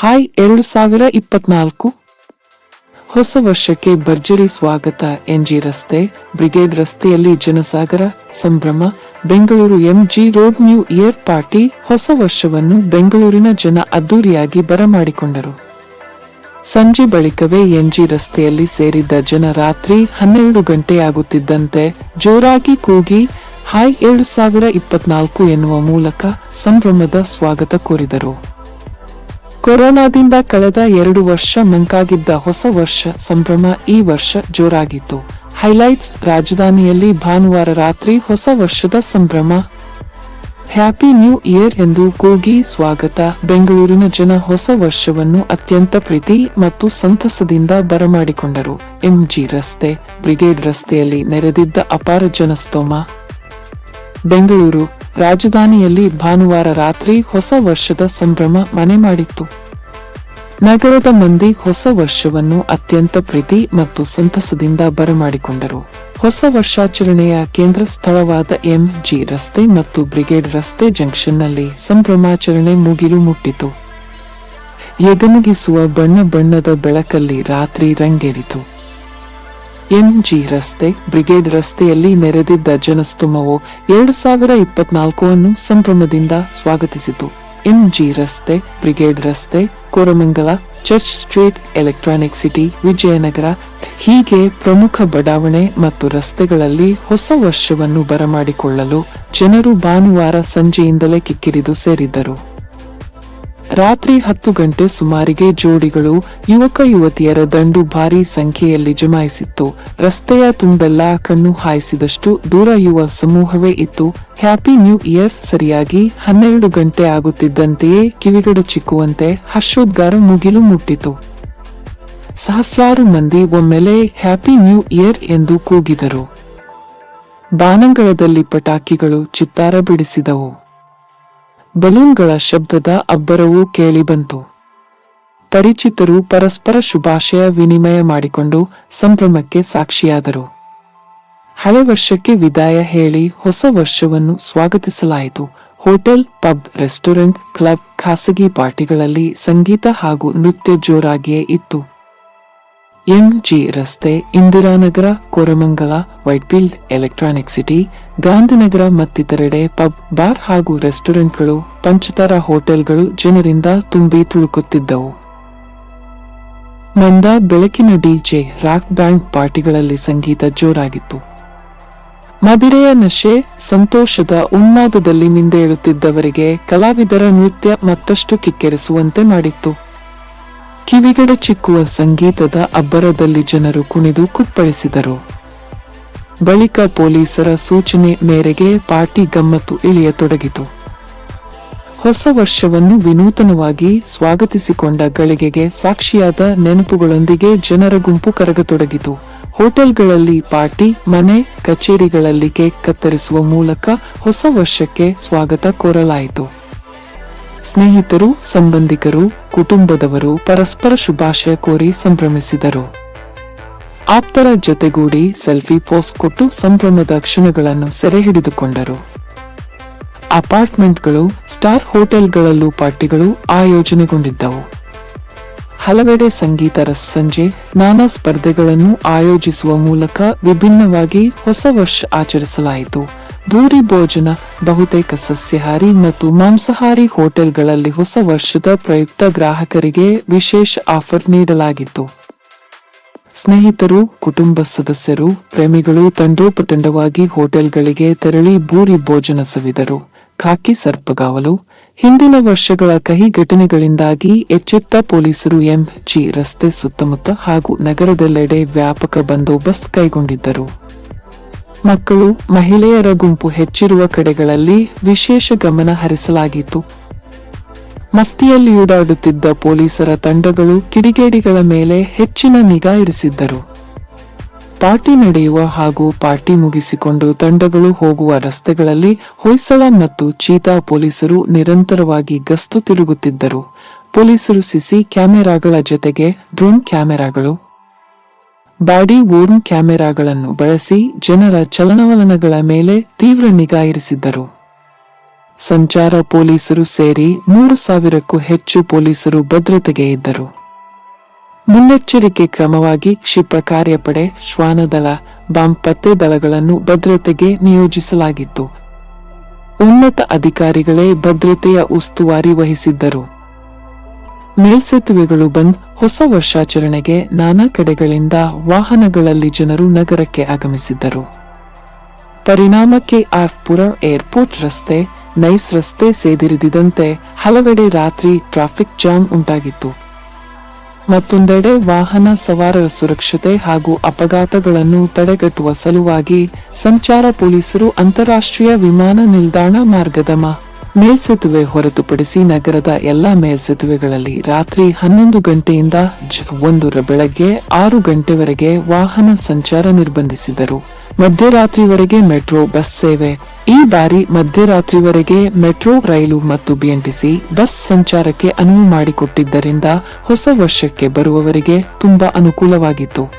Hi, ಎರಡು ಸಾವಿರ ಇಪ್ಪತ್ನಾಲ್ಕು. ಹೊಸ ವರ್ಷಕ್ಕೆ ಭರ್ಜರಿ ಸ್ವಾಗತ ಎನ್ಜಿ ರಸ್ತೆ, ಬ್ರಿಗೇಡ್ ರಸ್ತೆಯಲ್ಲಿ ಜನಸಾಗರ, ಸಂಭ್ರಮ, Bengaluru MG road new year party, ಹೊಸ ವರ್ಷವನ್ನು ಬೆಂಗಳೂರಿನ ಜನ ಅದ್ದೂರಿಯಾಗಿ ಬರಮಾಡಿಕೊಂಡರು. ಸಂಜೆ ಬಳಿಕವೇ ಎನ್ಜಿ ರಸ್ತೆಯಲ್ಲಿ ಸೇರಿದ್ದ ಜನ ರಾತ್ರಿ ಹನ್ನೆರಡು ಗಂಟೆಯಾಗುತ್ತಿದ್ದಂತೆ ಜೋರಾಗಿ ಕೂಗಿ, ಹಾಯ್ ಏಳು ಸಾವಿರ ಇಪ್ಪತ್ನಾಲ್ಕು ಎನ್ನುವ ಮೂಲಕ ಸಂಭ್ರಮದ ಸ್ವಾಗತ ಕೋರಿದರು. ಕೊರೋನಾದಿಂದ ಕಳೆದ ಎರಡು ವರ್ಷ ಮಂಕಾಗಿದ್ದ ಹೊಸ ವರ್ಷ ಸಂಭ್ರಮ ಈ ವರ್ಷ ಜೋರಾಗಿತ್ತು. ಹೈಲೈಟ್ಸ್ ರಾಜಧಾನಿಯಲ್ಲಿ ಭಾನುವಾರ ರಾತ್ರಿ ಹೊಸ ವರ್ಷದ ಸಂಭ್ರಮ. ಹ್ಯಾಪಿ ನ್ಯೂ ಇಯರ್ ಎಂದು ಕೂಗಿ ಸ್ವಾಗತ. ಬೆಂಗಳೂರಿನ ಜನ ಹೊಸ ವರ್ಷವನ್ನು ಅತ್ಯಂತ ಪ್ರೀತಿ ಮತ್ತು ಸಂತಸದಿಂದ ಬರಮಾಡಿಕೊಂಡರು. ಎಂಜಿ ರಸ್ತೆ, ಬ್ರಿಗೇಡ್ ರಸ್ತೆಯಲ್ಲಿ ನೆರೆದಿದ್ದ ಅಪಾರ ಜನಸ್ತೋಮ. ಬೆಂಗಳೂರು ರಾಜಧಾನಿಯಲ್ಲಿ ಭಾನುವಾರ ರಾತ್ರಿ ಹೊಸ ವರ್ಷದ ಸಂಭ್ರಮ ಮನೆ ಮಾಡಿತ್ತು. ನಗರದ ಮಂದಿ ಹೊಸ ವರ್ಷವನ್ನು ಅತ್ಯಂತ ಪ್ರೀತಿ ಮತ್ತು ಸಂತಸದಿಂದ ಬರಮಾಡಿಕೊಂಡರು. ಹೊಸ ವರ್ಷಾಚರಣೆಯ ಕೇಂದ್ರ ಸ್ಥಳವಾದ ಎಂಜಿ ರಸ್ತೆ ಮತ್ತು ಬ್ರಿಗೇಡ್ ರಸ್ತೆ ಜಂಕ್ಷನ್ನಲ್ಲಿ ಸಂಭ್ರಮಾಚರಣೆ ಮುಗಿಲು ಮುಟ್ಟಿತು. ಎಗನಗಿಸುವ ಬಣ್ಣ ಬಣ್ಣದ ಬೆಳಕಲ್ಲಿ ರಾತ್ರಿ ರಂಗೇರಿತು. ಎಂಜಿ ರಸ್ತೆ, ಬ್ರಿಗೇಡ್ ರಸ್ತೆಯಲ್ಲಿ ನೆರೆದಿದ್ದ ಜನಸ್ತುಮವು ಎರಡು ಸಾವಿರ ಇಪ್ಪತ್ನಾಲ್ಕು ಅನ್ನು ಸಂಭ್ರಮದಿಂದ ಸ್ವಾಗತಿಸಿತು. ಎಂಜಿ ರಸ್ತೆ, ಬ್ರಿಗೇಡ್ ರಸ್ತೆ, Koramangala, church street, electronic city, Vijayanagar ಹೀಗೆ ಪ್ರಮುಖ ಬಡಾವಣೆ ಮತ್ತು ರಸ್ತೆಗಳಲ್ಲಿ ಹೊಸ ವರ್ಷವನ್ನು ಬರಮಾಡಿಕೊಳ್ಳಲು ಜನರು ಭಾನುವಾರ ಸಂಜೆಯಿಂದಲೇ ಕಿಕ್ಕಿರಿದು ಸೇರಿದ್ದರು. ರಾತ್ರಿ ಹತ್ತು ಗಂಟೆ ಸುಮಾರಿಗೆ ಜೋಡಿಗಳು ಯುವಕ ಯುವತಿಯರ ದಂಡು ಭಾರಿ ಸಂಖ್ಯೆಯಲ್ಲಿ ಜಮಾಯಿಸಿತ್ತು. ರಸ್ತೆಯ ತುಂಬೆಲ್ಲ ಕಣ್ಣು ಹಾಯಿಸಿದಷ್ಟು ದೂರ ಯುವ ಸಮೂಹವೇ ಇತ್ತು. ಹ್ಯಾಪಿ ನ್ಯೂ ಇಯರ್ ಸರಿಯಾಗಿ ಹನ್ನೆರಡು ಗಂಟೆ ಆಗುತ್ತಿದ್ದಂತೆಯೇ ಕಿವಿಗಡ ಚಿಕ್ಕುವಂತೆ ಹರ್ಷೋದ್ಗಾರ ಮುಗಿಲು ಮುಟ್ಟಿತು. ಸಹಸ್ರಾರು ಮಂದಿ ಒಮ್ಮೆಲೆ ಹ್ಯಾಪಿ ನ್ಯೂ ಇಯರ್ ಎಂದು ಕೂಗಿದರು. ಬಾನಂಗಳದಲ್ಲಿ ಪಟಾಕಿಗಳು ಚಿತ್ತಾರ ಬಿಡಿಸಿದವು. ಬಲೂನ್ಗಳ ಶಬ್ದದ ಅಬ್ಬರವೂ ಕೇಳಿಬಂತು ಪರಿಚಿತರು ಪರಸ್ಪರ ಶುಭಾಶಯ ವಿನಿಮಯ ಮಾಡಿಕೊಂಡು ಸಂಭ್ರಮಕ್ಕೆ ಸಾಕ್ಷಿಯಾದರು. ಹಳೆ ವರ್ಷಕ್ಕೆ ವಿದಾಯ ಹೇಳಿ ಹೊಸ ವರ್ಷವನ್ನು ಸ್ವಾಗತಿಸಲಾಯಿತು. ಹೋಟೆಲ್, ಪಬ್, ರೆಸ್ಟೋರೆಂಟ್, ಕ್ಲಬ್, ಖಾಸಗಿ ಪಾರ್ಟಿಗಳಲ್ಲಿ ಸಂಗೀತ ಹಾಗೂ ನೃತ್ಯ ಜೋರಾಗಿಯೇ ಇತ್ತು. ಎಂಜಿ ರಸ್ತೆ ಇಂದಿರಾನಗರ, ಕೋರಮಂಗಲ, ವೈಟ್ಫೀಲ್ಡ್, ಎಲೆಕ್ಟ್ರಾನಿಕ್ ಸಿಟಿ, ಗಾಂಧಿನಗರ ಮತ್ತಿತರೆಡೆ ಪಬ್, ಬಾರ್ ಹಾಗೂ ರೆಸ್ಟೋರೆಂಟ್ಗಳು, ಪಂಚತಾರ ಹೋಟೆಲ್ಗಳು ಜನರಿಂದ ತುಂಬಿ ತುಳುಕುತ್ತಿದ್ದವು. ಮಂದ ಬೆಳಕಿನ ಡಿಜೆ ರಾಕ್ ಬ್ಯಾಂಡ್ ಪಾರ್ಟಿಗಳಲ್ಲಿ ಸಂಗೀತ ಜೋರಾಗಿತ್ತು. ಮದಿರೆಯ ನಶೆ, ಸಂತೋಷದ ಉನ್ಮಾದದಲ್ಲಿ ಮಿಂದೇಳುತ್ತಿದ್ದವರಿಗೆ ಕಲಾವಿದರ ನೃತ್ಯ ಮತ್ತಷ್ಟು ಕಿಕ್ಕೆರಿಸುವಂತೆ ಮಾಡಿತ್ತು. ಕಿವಿಗಡ ಚಿಕ್ಕುವ ಸಂಗೀತದ ಅಬ್ಬರದಲ್ಲಿ ಜನರು ಕುಣಿದು ಕುಪ್ಪಳಿಸಿದರು. ಬಳಿಕ ಪೊಲೀಸರ ಸೂಚನೆ ಮೇರೆಗೆ ಪಾರ್ಟಿ ಗಮ್ಮತ್ತು ಇಳಿಯತೊಡಗಿತು. ಹೊಸ ವರ್ಷವನ್ನು ವಿನೂತನವಾಗಿ ಸ್ವಾಗತಿಸಿಕೊಂಡ ಗಳಿಗೆಗೆ ಸಾಕ್ಷಿಯಾದ ನೆನಪುಗಳೊಂದಿಗೆ ಜನರ ಗುಂಪು ಕರಗತೊಡಗಿತು. ಹೋಟೆಲ್ಗಳಲ್ಲಿ ಪಾರ್ಟಿ, ಮನೆ, ಕಚೇರಿಗಳಲ್ಲಿ ಕೇಕ್ ಕತ್ತರಿಸುವ ಮೂಲಕ ಹೊಸ ವರ್ಷಕ್ಕೆ ಸ್ವಾಗತ ಕೋರಲಾಯಿತು. ಸ್ನೇಹಿತರು, ಸಂಬಂಧಿಕರು, ಕುಟುಂಬದವರು ಪರಸ್ಪರ ಶುಭಾಶಯ ಕೋರಿ ಸಂಭ್ರಮಿಸಿದರು. ಆಪ್ತರ ಜೊತೆಗೂಡಿ ಸೆಲ್ಫಿ ಪೋಸ್ಟ್ ಕೊಟ್ಟು ಸಂಭ್ರಮದ ಕ್ಷಣಗಳನ್ನು ಸೆರೆ ಹಿಡಿದುಕೊಂಡರು ಅಪಾರ್ಟ್ಮೆಂಟ್ಗಳು, ಸ್ಟಾರ್ ಹೋಟೆಲ್ಗಳಲ್ಲೂ ಪಾರ್ಟಿಗಳು ಆಯೋಜನೆಗೊಂಡಿದ್ದವು. ಹಲವೆಡೆ ಸಂಗೀತ ಸಂಜೆ, ನಾನಾ ಸ್ಪರ್ಧೆಗಳನ್ನು ಆಯೋಜಿಸುವ ಮೂಲಕ ವಿಭಿನ್ನವಾಗಿ ಹೊಸ ವರ್ಷ ಆಚರಿಸಲಾಯಿತು. ಭೂರಿ ಭೋಜನ, ಬಹುತೇಕ ಸಸ್ಯಾಹಾರಿ ಮತ್ತು ಮಾಂಸಾಹಾರಿ ಹೋಟೆಲ್ಗಳಲ್ಲಿ ಹೊಸ ವರ್ಷದ ಪ್ರಯುಕ್ತ ಗ್ರಾಹಕರಿಗೆ ವಿಶೇಷ ಆಫರ್ ನೀಡಲಾಗಿತ್ತು. ಸ್ನೇಹಿತರು, ಕುಟುಂಬ ಸದಸ್ಯರು, ಪ್ರೇಮಿಗಳು ತಂಡೋಪತಂಡವಾಗಿ ಹೋಟೆಲ್ಗಳಿಗೆ ತೆರಳಿ ಭೂರಿ ಭೋಜನ ಸವಿದರು. ಖಾಕಿ ಸರ್ಪಗಾವಲು, ಹಿಂದಿನ ವರ್ಷಗಳ ಕಹಿ ಘಟನೆಗಳಿಂದಾಗಿ ಎಚ್ಚೆತ್ತ ಪೊಲೀಸರು ಎಂಜಿ ರಸ್ತೆ ಸುತ್ತಮುತ್ತ ಹಾಗೂ ನಗರದೆಲ್ಲೆಡೆ ವ್ಯಾಪಕ ಬಂದೋಬಸ್ತ್ ಕೈಗೊಂಡಿದ್ದರು. ಮಕ್ಕಳು ಮಹಿಳೆಯರ ಗುಂಪು ಹೆಚ್ಚಿರುವ ಕಡೆಗಳಲ್ಲಿ ವಿಶೇಷ ಗಮನ ಹರಿಸಲಾಗಿತ್ತು. ಮಸ್ತಿಯಲ್ಲಿ ಓಡಾಡುತ್ತಿದ್ದ ಪೊಲೀಸರ ತಂಡಗಳು ಕಿಡಿಗೇಡಿಗಳ ಮೇಲೆ ಹೆಚ್ಚಿನ ನಿಗಾ ಇರಿಸಿದ್ದರು. ಪಾರ್ಟಿ ನಡೆಯುವ ಹಾಗೂ ಪಾರ್ಟಿ ಮುಗಿಸಿಕೊಂಡು ತಂಡಗಳು ಹೋಗುವ ರಸ್ತೆಗಳಲ್ಲಿ ಹೊಯ್ಸಳ ಮತ್ತು ಚೀತಾ ಪೊಲೀಸರು ನಿರಂತರವಾಗಿ ಗಸ್ತು ತಿರುಗುತ್ತಿದ್ದರು. ಪೊಲೀಸರು ಸಿಸಿ ಕ್ಯಾಮೆರಾಗಳ ಜೊತೆಗೆ ಡ್ರೋನ್ ಕ್ಯಾಮೆರಾಗಳು. ಬಾಡಿ ವೋರ್ನ್ ಕ್ಯಾಮೆರಾಗಳನ್ನು ಬಳಸಿ ಜನರ ಚಲನವಲನಗಳ ಮೇಲೆ ತೀವ್ರ ನಿಗಾ ಇರಿಸಿದ್ದರು. ಸಂಚಾರ ಪೊಲೀಸರು ಸೇರಿ ಮೂರು ಸಾವಿರಕ್ಕೂ ಹೆಚ್ಚು ಪೊಲೀಸರು ಭದ್ರತೆಗೆ ಇದ್ದರು. ಮುನ್ನೆಚ್ಚರಿಕೆ ಕ್ರಮವಾಗಿ ಕ್ಷಿಪ್ರ ಕಾರ್ಯಪಡೆ, ಶ್ವಾನದಳ, ಬಾಂಬ್ ಪತ್ತೆ ದಳಗಳನ್ನು ಭದ್ರತೆಗೆ ನಿಯೋಜಿಸಲಾಗಿತ್ತು. ಉನ್ನತ ಅಧಿಕಾರಿಗಳೇ ಭದ್ರತೆಯ ಉಸ್ತುವಾರಿ ವಹಿಸಿದ್ದರು. ಮೇಲ್ಸೇತುವೆಗಳು ಬಂದ್ ಹೊಸ ವರ್ಷಾಚರಣೆಗೆ ನಾನಾ ಕಡೆಗಳಿಂದ ವಾಹನಗಳಲ್ಲಿ ಜನರು ನಗರಕ್ಕೆ ಆಗಮಿಸಿದ್ದರು. ಪರಿಣಾಮಕ್ಕೆ ಆರ್ಪುರ ಏರ್ಪೋರ್ಟ್ ರಸ್ತೆ, ನೈಸ್ ರಸ್ತೆ ಸೇದಿರಿದಿದಂತೆ ಹಲವೆಡೆ ರಾತ್ರಿ ಟ್ರಾಫಿಕ್ ಜಾಮ್ ಉಂಟಾಗಿತ್ತು. ಮತ್ತೊಂದೆಡೆ ವಾಹನ ಸವಾರರ ಸುರಕ್ಷತೆ ಹಾಗೂ ಅಪಘಾತಗಳನ್ನು ತಡೆಗಟ್ಟುವ ಸಲುವಾಗಿ ಸಂಚಾರ ಪೊಲೀಸರು ಅಂತಾರಾಷ್ಟ್ರೀಯ ವಿಮಾನ ನಿಲ್ದಾಣ ಮಾರ್ಗದ ಮೇಲ್ಸೇತುವೆ ಹೊರತುಪಡಿಸಿ ನಗರದ ಎಲ್ಲಾ ಮೇಲ್ಸೇತುವೆಗಳಲ್ಲಿ ರಾತ್ರಿ ಹನ್ನೊಂದು ಗಂಟೆಯಿಂದ ಜ ಒಂದರ ಬೆಳಗ್ಗೆ ಆರು ಗಂಟೆವರೆಗೆ ವಾಹನ ಸಂಚಾರ ನಿರ್ಬಂಧಿಸಿದರು. ಮಧ್ಯರಾತ್ರಿವರೆಗೆ ಮೆಟ್ರೋ ಬಸ್ ಸೇವೆ. ಈ ಬಾರಿ ಮಧ್ಯರಾತ್ರಿವರೆಗೆ ಮೆಟ್ರೋ, ರೈಲು ಮತ್ತು ಬಿಎಂಟಿಸಿ ಬಸ್ ಸಂಚಾರಕ್ಕೆ ಅನುವು ಮಾಡಿಕೊಟ್ಟಿದ್ದರಿಂದ ಹೊಸ ವರ್ಷಕ್ಕೆ ಬರುವವರಿಗೆ ತುಂಬಾ ಅನುಕೂಲವಾಗಿತ್ತು.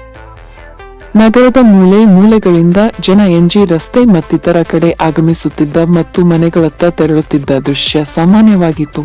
ನಗರದ ಮೂಲೆ ಮೂಲೆಗಳಿಂದ ಜನ ಎಂಜಿ ರಸ್ತೆ ಮತ್ತಿತರ ಕಡೆ ಆಗಮಿಸುತ್ತಿದ್ದ ಮತ್ತು ಮನೆಗಳತ್ತ ತೆರಳುತ್ತಿದ್ದ ದೃಶ್ಯ ಸಾಮಾನ್ಯವಾಗಿತ್ತು.